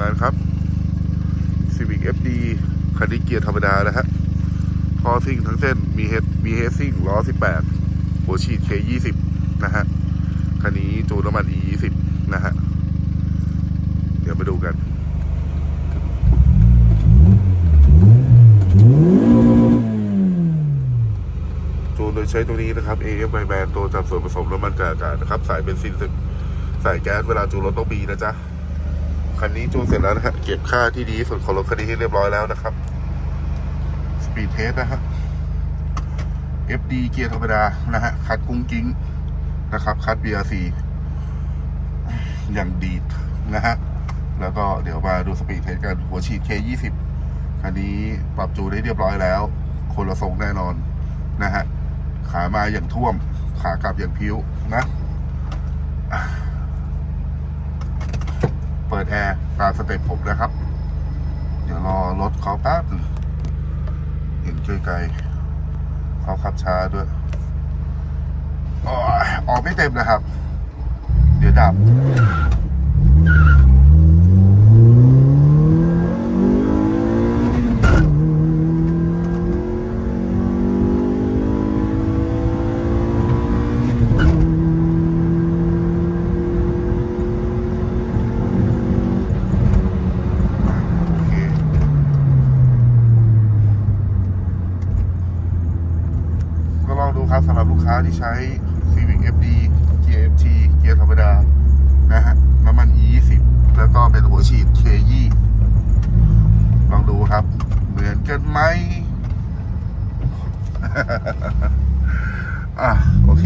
งานครับ Civic FD คันนี้เกียร์ธรรมดานะฮะพอซิ่งทั้งเส้นมีเฮดมีเฮดซิ่งล้อ 18 หัวฉีด K20 นะฮะ คันนี้จูนน้ำมัน E20 นะฮะ เดี๋ยวมาดูกันจูนโดยใช้ตัวนี้นะครับ AF by band ตัวจับส่วนผสมน้ำมันกับอากาศนะครับ สายเบนซินใส่แก๊สเวลาจูนรถต้องมีนะจ๊ะ คันนี้จูนเสร็จแล้วนะฮะ เก็บค่าที่ดีที่สุดของรถคันนี้ให้เรียบร้อยแล้วนะครับ สปีดเทสนะฮะ FD เกียร์ธรรมดานะฮะ คัดกุ้งกิ้งนะครับ คัด BRC อย่างดีดนะฮะ แล้วก็เดี๋ยวมาดูสปีดเทสกันหัวฉีด K20 คันนี้ปรับจูนได้เรียบร้อยแล้ว คนละทรงแน่นอนนะฮะ ขามาอย่างท่วม ขากลับอย่างพิ้วนะ เปิ ดแอร์ตามสเต็ปผมนะครับ เดี๋ยวรอรถเขาแป๊บหนึ่งเห็นไกลๆเขาขับช้าด้วยออกไม่เต็มนะครับ เดี๋ยวดับ โอเค ก็ลองดู ครับสำหรับลูกค้าที่ใช้ Civic FD GMT เกียร์ธรรมดา นะฮะ น้ำมัน E20 แล้วก็เป็นหัวฉีด K20 ลองดูครับ เหมือนกันไหมอะ โอเค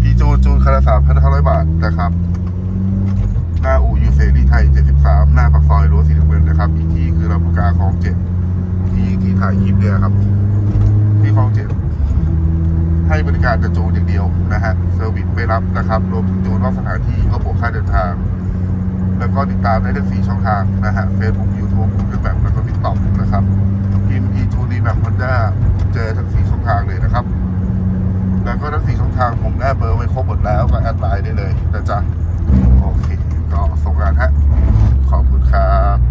พี่จูนจูนคาราสามพันห้าร้อยบาทนะครับ หน้าอู่ยูเซรีไทย 73 หน้าปากซอยรั้วสีน้ำเงินนะครับ อีกที่คือลำลูกกาคลองเจ็ดที่ที่ถ่ายคลิปเนี่ยครับ ที่คลองเจ็ด ให้บริการแต่จูนอย่างเดียวนะฮะเซอร์วิสไม่รับนะครับรวมถึงจูนนอกสถานที่ก็บวกค่าเดินทาง แล้วก็ติดตามได้ทั้ง4ช่องทางนะฮะ Facebook YouTube Google Map แล้วก็ TikTok นะครับพิมพ์ e 2 d Map Honda เจอทั้ง4ช่องทางเลยนะครับ แล้วก็ทั้ง4ช่องทางผมแนบเบอร์ไว้ครบหมดแล้วก็แอดไลน์ได้เลยนะจ๊ะโอเคก็ส่งงานฮะขอบคุณครับ